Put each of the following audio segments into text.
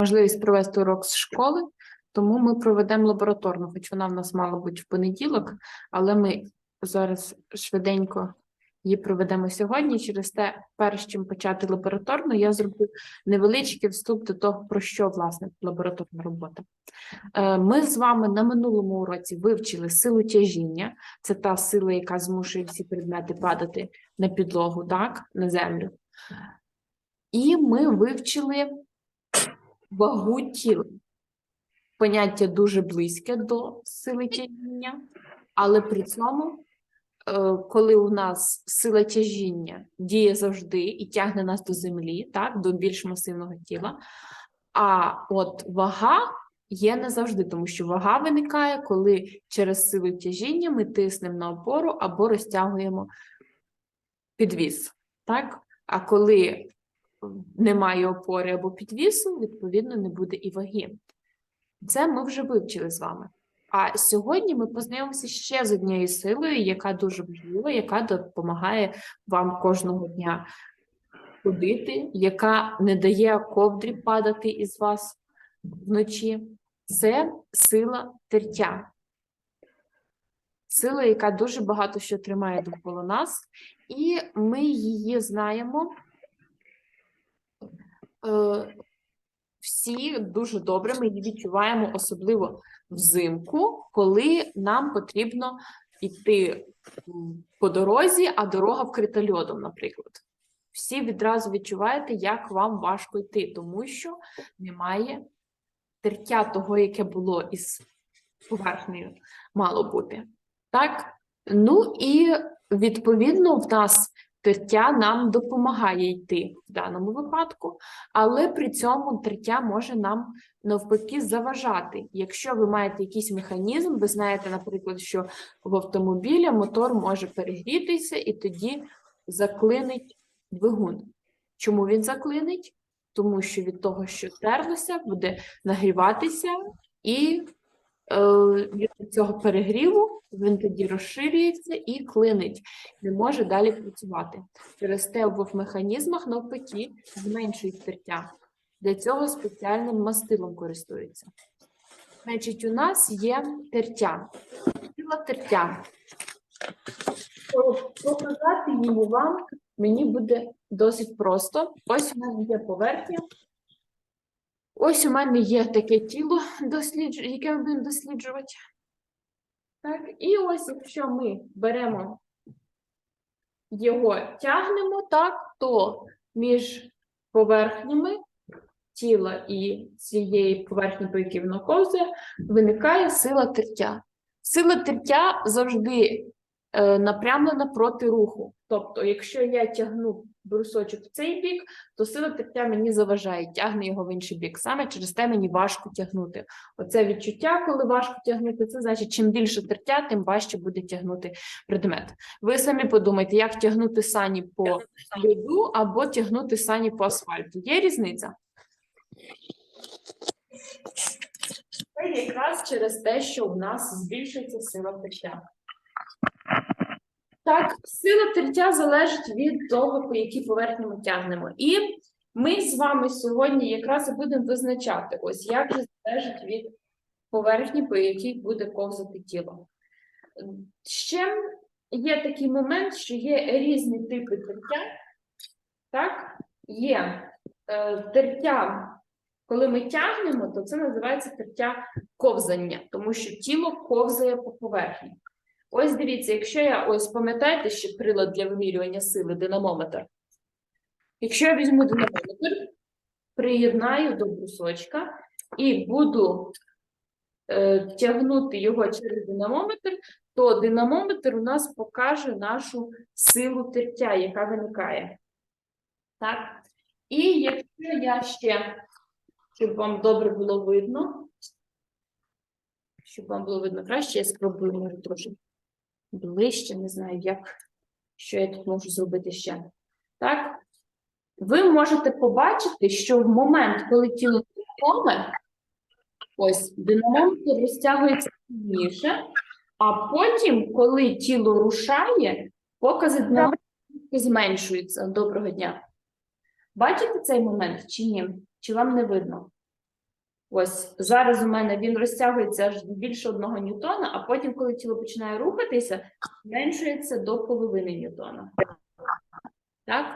можливість провести урок з школи, тому ми проведемо лабораторну, хоч вона в нас мала бути в понеділок, але ми зараз швиденько її проведемо сьогодні. Через те, перш чим почати лабораторну, я зроблю невеличкий вступ до того, про що власне лабораторна робота. Е, Ми з вами на минулому уроці вивчили силу тяжіння. Це та сила, яка змушує всі предмети падати на підлогу, так, на землю. І ми вивчили вагу тіла. Поняття дуже близьке до сили тяжіння, але при цьому, е, коли у нас сила тяжіння діє завжди і тягне нас до землі, так, до більш масивного тіла, а от вага є не завжди, тому що вага виникає, коли через силу тяжіння ми тиснемо на опору або розтягуємо підвіс. Так? А коли немає опори або підвісу, відповідно, не буде і ваги. Це ми вже вивчили з вами. А сьогодні ми познайомимося ще з однією силою, яка дуже важлива, яка допомагає вам кожного дня ходити, яка не дає ковдрі падати із вас вночі. Це сила тертя. Сила, яка дуже багато що тримає довкола нас, і ми її знаємо всі дуже добре. Ми її відчуваємо, особливо взимку, коли нам потрібно йти по дорозі, а дорога вкрита льодом, наприклад. Всі відразу відчуваєте, як вам важко йти, тому що немає тертя того, яке було із поверхнею, мало бути. Так? Ну і відповідно в нас тертя нам допомагає йти в даному випадку, але при цьому тертя може нам навпаки заважати. Якщо ви маєте якийсь механізм, ви знаєте, наприклад, що в автомобілі мотор може перегрітися і тоді заклинить двигун. Чому він заклинить? Тому що від того, що терлося, буде нагріватися, і е, від цього перегріву він тоді розширюється і клинить, не може далі працювати. Через те в механізмах навпаки зменшують тертя. Для цього спеціальним мастилом користуються. Значить, у нас є тертя. Сила тертя. Показати її вам мені буде досить просто. Ось у мене є поверхня. Ось у мене є таке тіло, яке ми будемо досліджувати. Так, і ось, якщо ми беремо його тягнемо, так, то між поверхнями тіла і цієї поверхні, по якій воно ковзає, виникає сила тертя. Сила тертя завжди е, напрямлена проти руху. Тобто, якщо я тягну брусочок в цей бік, то сила тертя мені заважає, тягне його в інший бік. Саме через те мені важко тягнути. Оце відчуття, коли важко тягнути, це значить, чим більше тертя, тим важче буде тягнути предмет. Ви самі подумайте, як тягнути сані по льоду або тягнути сані по асфальту. Є різниця? Це якраз через те, що в нас збільшується сила тертя. Так, сила тертя залежить від того, по якій поверхні ми тягнемо. І ми з вами сьогодні якраз і будемо визначати, ось як же залежить від поверхні, по якій буде ковзати тіло. Ще є такий момент, що є різні типи тертя. Так, є е, тертя, коли ми тягнемо, то це називається тертя ковзання, тому що тіло ковзає по поверхні. Ось дивіться, якщо я ось пам'ятаєте, що прилад для вимірювання сили динамометр. Якщо я візьму динамометр, приєднаю до брусочка і буду е, тягнути його через динамометр, то динамометр у нас покаже нашу силу тертя, яка виникає. Так? І якщо я ще, щоб вам добре було видно, щоб вам було видно краще, я спробую може трошки ближче, не знаю, як, що я тут можу зробити ще. Так? Ви можете побачити, що в момент, коли тіло нерухоме, ось динамометр розтягується сильніше, а потім, коли тіло рушає, покази динамометру зменшуються. Доброго дня. Бачите цей момент чи ні? Чи вам не видно? Ось зараз у мене він розтягується аж більше одного ньютона, а потім, коли тіло починає рухатися, зменшується до половини ньютона. Так?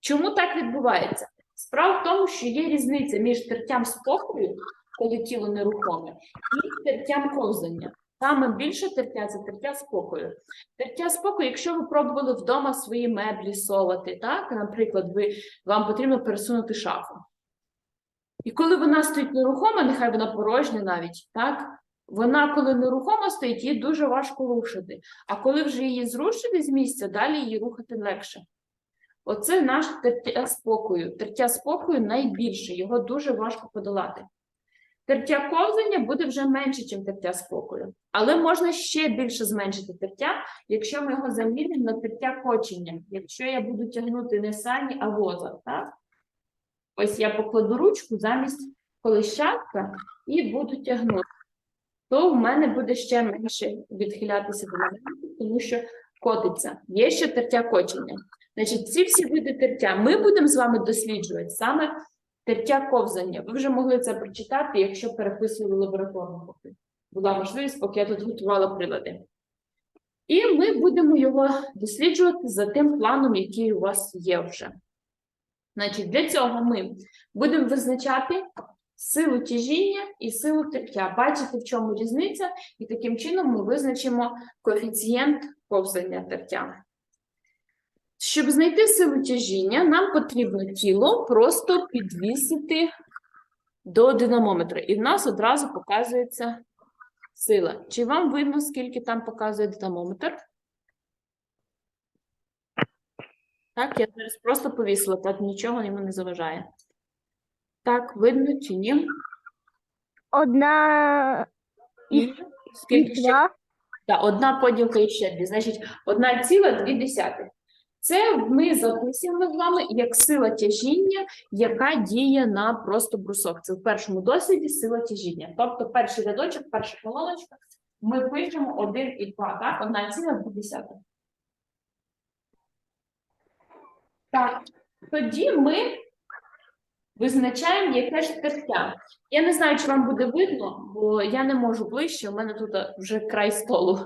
Чому так відбувається? Справа в тому, що є різниця між тертям спокою, коли тіло нерухоме, і тертям ковзання. Саме більше тертя це тертя спокою. Тертя спокою, якщо ви пробували вдома свої меблі совати, так, наприклад, ви, вам потрібно пересунути шафу. І коли вона стоїть нерухома, нехай вона порожня навіть, так? Вона, коли нерухома стоїть, її дуже важко рушити. А коли вже її зрушити з місця, далі її рухати легше. Оце наш тертя спокою. Тертя спокою найбільше, його дуже важко подолати. Тертя ковзання буде вже менше, ніж тертя спокою. Але можна ще більше зменшити тертя, якщо ми його замінимо на тертя кочення. Якщо я буду тягнути не сані, а воза. Так? Ось я покладу ручку замість колищатка і буду тягнути. То в мене буде ще менше відхилятися до мене, тому що котиться. Є ще тертя кочення. Значить, ці всі види тертя ми будемо з вами досліджувати саме тертя ковзання. Ви вже могли це прочитати, якщо переписували лабораторну поки була можливість, поки я тут готувала прилади. І ми будемо його досліджувати за тим планом, який у вас є вже. Значить, для цього ми будемо визначати силу тяжіння і силу тертя. Бачите, в чому різниця, і таким чином ми визначимо коефіцієнт ковзання тертя. Щоб знайти силу тяжіння, нам потрібно тіло просто підвісити до динамометра. І в нас одразу показується сила. Чи вам видно, скільки там показує динамометр? Так, я зараз просто повісила, так нічого йому не заважає. Так, видно чи ні? Одна І скільки ще? два. Так, одна поділка і ще дві. Значить, одна ціла дві десятих. Це ми записуємо з вами як сила тяжіння, яка діє на просто брусок. Це в першому досліді сила тяжіння. Тобто перший рядочок, перша колоночка, ми пишемо 1 і 2, так? Одна ціла дві десятих. Так, тоді ми визначаємо яке ж тертя. Я не знаю, чи вам буде видно, бо я не можу ближче, у мене тут вже край столу.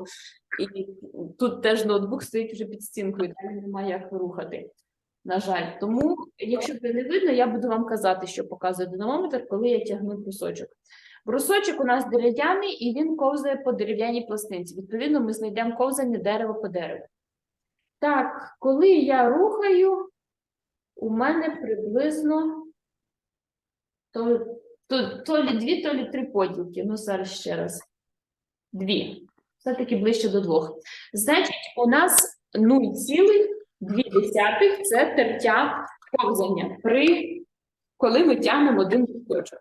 І тут теж ноутбук стоїть вже під стінкою, там немає як рухати. На жаль. Тому, якщо це не видно, я буду вам казати, що показує динамометр, коли я тягну брусочок. Брусочок у нас дерев'яний і він ковзає по дерев'яній пластинці. Відповідно, ми знайдемо ковзання дерева по дереву. Так, коли я рухаю, у мене приблизно то, то, то лі дві, то лі три поділки. Ну, зараз ще раз. Дві. Все-таки ближче до двох. Значить, у нас 0,2 це тертя ковзання, при, коли ми тягнемо один куточок.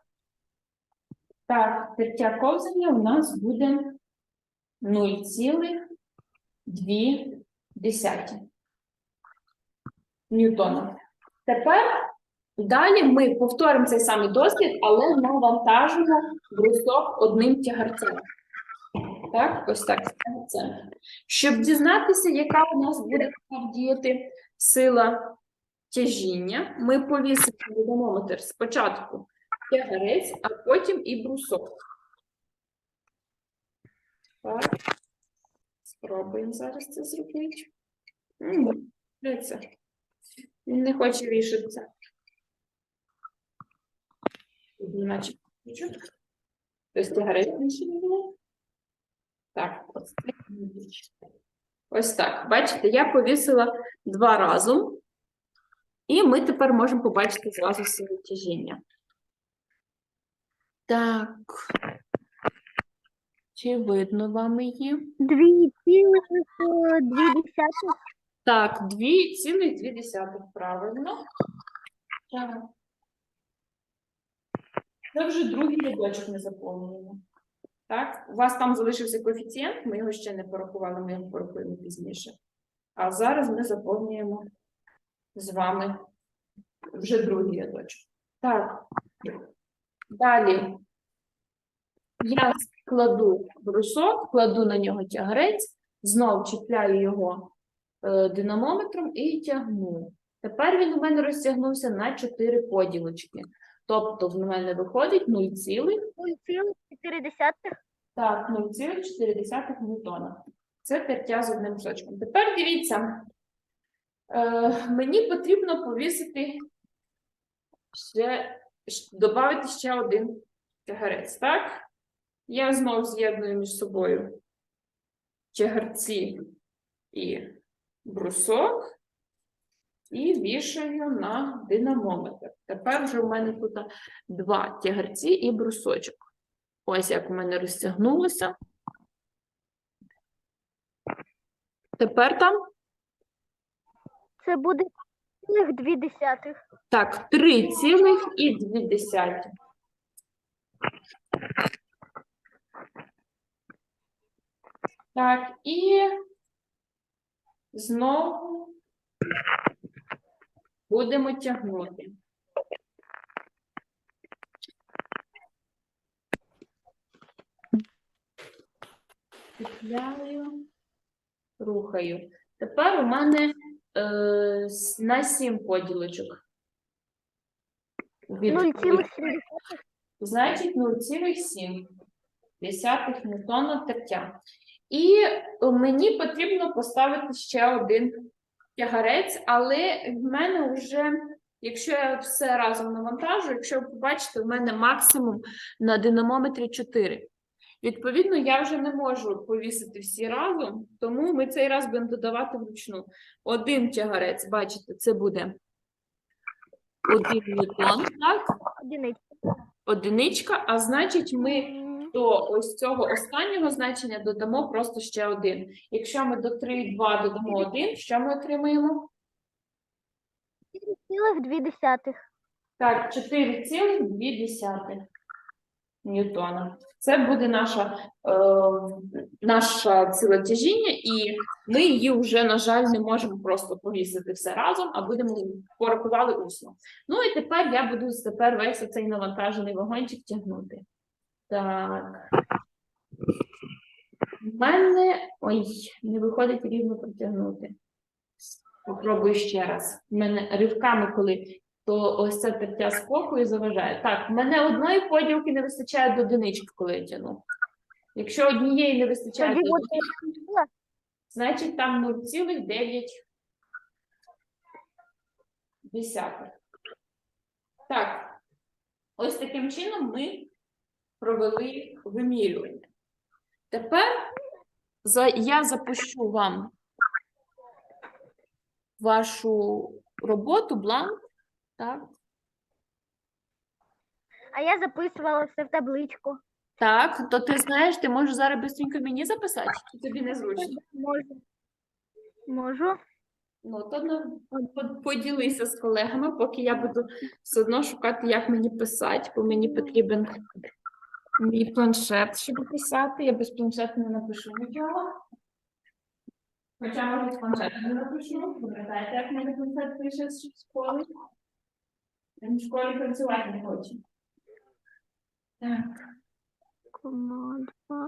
Так, тертя ковзання у нас буде 0,2 ньютона. Тепер далі ми повторимо цей самий досвід, але навантажимо брусок одним тягарцем. Так, ось так. Це. Щоб дізнатися, яка у нас буде діяти сила тяжіння, ми повісимо динамометр спочатку тягарець, а потім і брусок. Так. Спробуємо зараз це зробити. Він не хоче вішатися. Іначе хочу. Тобто тягарець більше не було. Так, ось так. Ось так. Бачите, я повісила два разом, і ми тепер можемо побачити зразу силу тяжіння. Так. Чи видно вам її? Дві цілих е, дві десятих. Так, 2,2, правильно. Так. Це вже другий рядочок не заповнюємо. Так, у вас там залишився коефіцієнт, ми його ще не порахували, ми його порахуємо пізніше. А зараз ми заповнюємо з вами вже другий рядочок. Так. Далі я кладу брусок, кладу на нього тягарець, знов чіпляю його динамометром і тягну. Тепер він у мене розтягнувся на 4 поділочки. Тобто в мене виходить 0,4 0,4. Так, 0,4 ньютона. Це тертя з одним кусочком. Тепер дивіться, е, мені потрібно повісити ще, додати ще один тягарець, так? Я знову з'єдную між собою тягарці і брусок і вішаю на динамометр. Тепер вже в мене тут два тягарці і брусочок. Ось як у мене розтягнулося. Тепер там Це буде 2 так, 3,2. Так, і знову будемо тягнути. Петляю, рухаю. Тепер у мене е, на 7 поділочок. Від- 0,7. Значить, 0,7 десятих ньютона тертя. І мені потрібно поставити ще один тягарець, але в мене вже, якщо я все разом навантажу, якщо ви побачите, в мене максимум на динамометрі 4. Відповідно, я вже не можу повісити всі разом, тому ми цей раз будемо додавати вручну. Один тягарець, бачите, це буде один ньютон, так? Одиниця. одиничка, а значить, ми До ось цього останнього значення додамо просто ще один. Якщо ми до 3,2 додамо 1, що ми отримаємо? 4,2. Так, 4,2 ньютона. Це буде наша, е, наша сила тяжіння, і ми її вже, на жаль, не можемо просто повісити все разом, а будемо порахували усно. Ну і тепер я буду тепер весь цей навантажений вагончик тягнути. Так. У мене. Ой, не виходить рівно протягнути. Попробую ще раз. У мене ривками, коли то ось це тертя спокою заважає. Так, в мене одної поділки не вистачає до одинички, коли я тяну. Якщо однієї не вистачає до одинички, значить там 0,9 десятих. Так, ось таким чином ми провели вимірювання. Тепер я запущу вам вашу роботу, бланк. Так, А я записувала все в табличку. так, то ти знаєш, ти можеш зараз швидко мені записати, чи тобі незручно? Можу. Можу. Ну, то по- поділися з колегами, поки я буду все одно шукати, як мені писати, бо мені потрібен мій планшет, щоб писати. Я без планшету не напишу нічого. Хоча, може, з планшету не напишу. Пам'ятаєте, як мене планшет пише з школи? Він в школі працювати не хоче. Так, Кома два,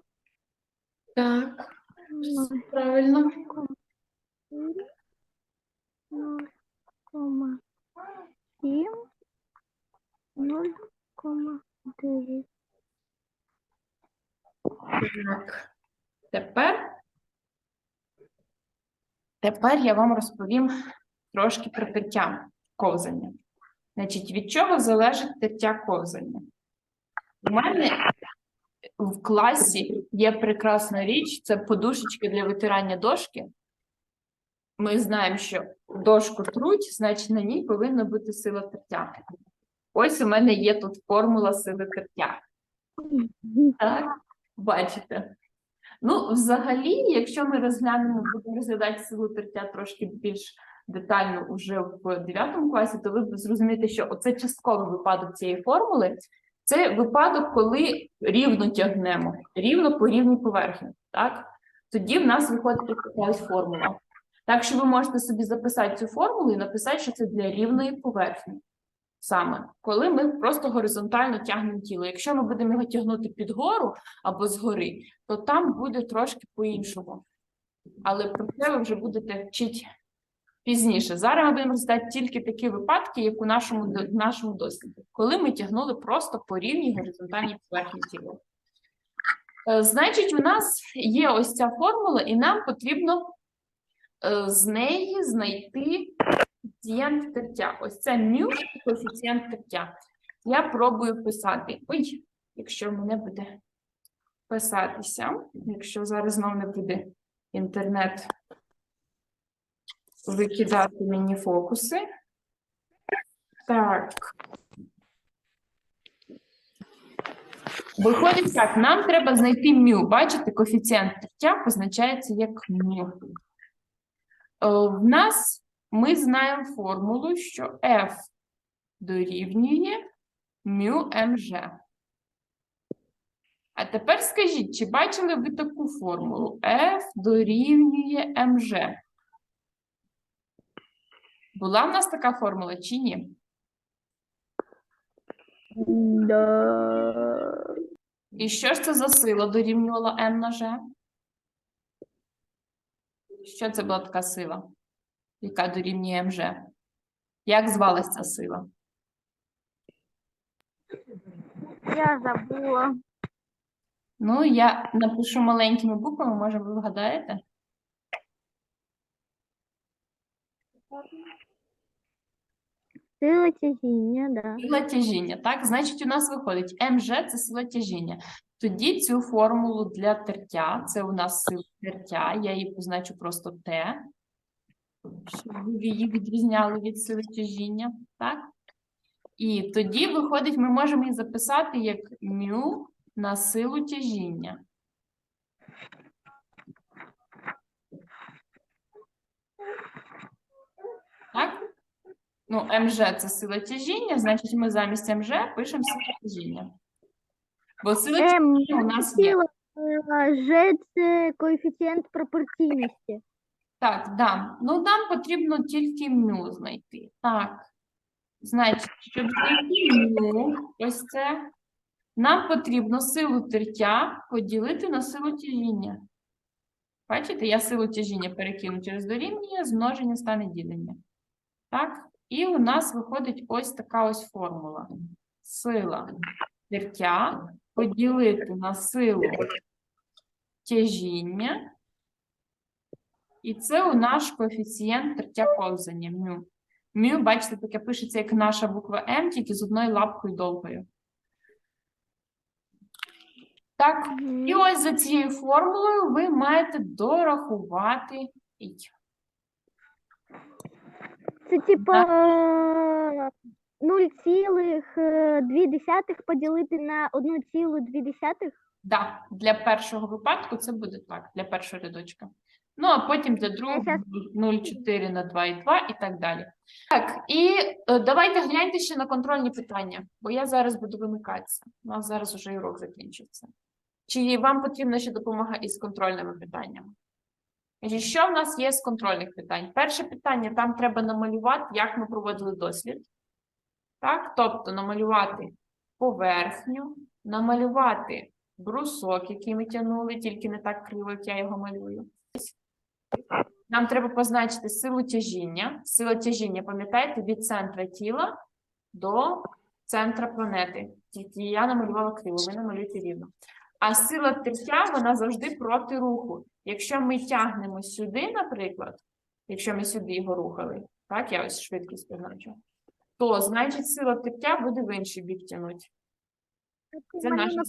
так, правильно. ноль, кома сім, ноль, кома дев'ять. Так. Тепер, тепер я вам розповім трошки про тертя ковзання. Значить, від чого залежить тертя ковзання? У мене в класі є прекрасна річ, це подушечки для витирання дошки. Ми знаємо, що дошку труть, значить на ній повинна бути сила тертя. Ось у мене є тут формула сили тертя. Так, бачите. Ну, взагалі, якщо ми розглянемо, будемо розглядати силу тертя трошки більш детально уже в 9 класі, то ви зрозумієте, що оце частковий випадок цієї формули. Це випадок, коли рівно тягнемо, рівно по рівній поверхні. Так? Тоді в нас виходить якась формула. Так що ви можете собі записати цю формулу і написати, що це для рівної поверхні. Саме, коли ми просто горизонтально тягнемо тіло. Якщо ми будемо його тягнути під гору або згори, то там буде трошки по-іншому. Але про це ви вже будете вчити Пізніше. Зараз ми будемо розглядати тільки такі випадки, як у нашому, в нашому досліді, коли ми тягнули просто по рівній горизонтальній поверхні тіла. Е, Значить, у нас є ось ця формула, і нам потрібно е, з неї знайти коефіцієнт тертя. Ось це мю коефіцієнт тертя. Я пробую писати. Ой, якщо мене буде писатися, якщо зараз знову не буде інтернет викидати мені фокуси. Так. Виходить так, нам треба знайти мю. Бачите, коефіцієнт тертя позначається як мю. Е, В нас ми знаємо формулу, що F дорівнює МЖ. А тепер скажіть, чи бачили ви таку формулу? F дорівнює МЖ. Була в нас така формула чи ні? Да. І що ж це за сила дорівнювала М на Ж? Що це була така сила, яка дорівнює МЖ? Як звалася ця сила? Я забула. Ну, я напишу маленькими буквами, може, ви вгадаєте? Сила тяжіння, да. Сила тяжіння, так? Значить, у нас виходить МЖ це сила тяжіння. Тоді цю формулу для тертя, це у нас сила тертя, я її позначу просто Т, щоб ви її відрізняли від сили тяжіння, так? І тоді виходить, ми можемо її записати як мю на силу тяжіння. Так? Ну, МЖ це сила тяжіння, значить ми замість МЖ пишемо силу тяжіння. Бо сила тяжіння у нас є. сила, Ж це коефіцієнт пропорційності. Так, да. Ну нам потрібно тільки мю знайти. Так. Значить, щоб знайти мю, ось це, нам потрібно силу тертя поділити на силу тяжіння. Бачите, я силу тяжіння перекину через дорівнює, змноження стане ділення. Так? І у нас виходить ось така ось формула. Сила тертя поділити на силу тяжіння. І це у наш коефіцієнт тертя ковзання мю. Мю, бачите, таке пишеться як наша буква М, тільки з одною лапкою довгою. Так, і ось за цією формулою ви маєте дорахувати. Ій. Це типа е, 0,2 поділити на 1,2. Да, для першого випадку це буде так, для першого рядочка. Ну, а потім для другого 0,4 на 2,2 і так далі. Так, і е, давайте гляньте ще на контрольні питання, бо я зараз буду вимикатися. У нас зараз вже урок закінчиться. Чи вам потрібна ще допомога із контрольними питаннями? Що в нас є з контрольних питань? Перше питання, там треба намалювати, як ми проводили дослід. Так, тобто намалювати поверхню, намалювати брусок, який ми тягнули, тільки не так криво, як я його малюю. Нам треба позначити силу тяжіння. Сила тяжіння, пам'ятаєте, від центра тіла до центра планети. Тільки я намалювала криво, ви намалюєте рівно. А сила тертя, вона завжди проти руху. Якщо ми тягнемо сюди, наприклад, якщо ми сюди його рухали, так, я ось швидкість позначу, то значить сила тертя буде в інший бік тягнути. Це сила можна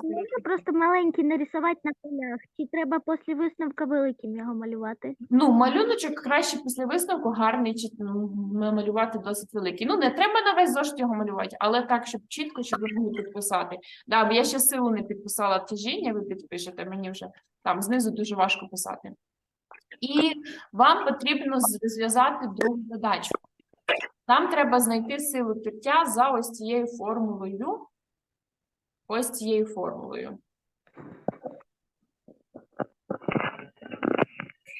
просто маленький нарисувати на полях? Чи треба після висновка великим його малювати? Ну, малюночок краще після висновку гарний чи ну, малювати досить великий. Ну, не треба на весь зошит його малювати, але так, щоб чітко, щоб могли підписати. Да, бо я ще силу не підписала тяжіння, ви підпишете, мені вже там знизу дуже важко писати. І вам потрібно зв'язати другу задачу. Там треба знайти силу тертя за ось цією формулою. Ось цією формулою.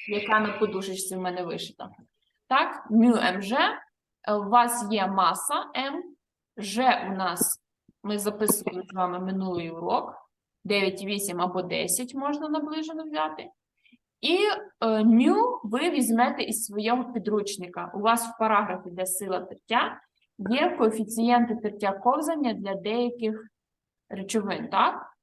яка на подушечці в мене вишита. Так, мю МЖ, е, у вас є маса М, Ж у нас, ми записували з вами минулий урок, 9,8 або 10 можна наближено взяти. І е, ню ви візьмете із свого підручника. У вас в параграфі, де сила тертя, є коефіцієнти тертя ковзання для деяких речовин, так?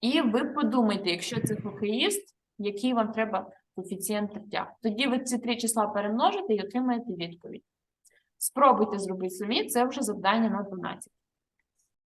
І ви подумайте, якщо це хокеїст, який вам треба коефіцієнт тертя. Тоді ви ці три числа перемножите і отримаєте відповідь. Спробуйте зробити самі, це вже завдання на 12.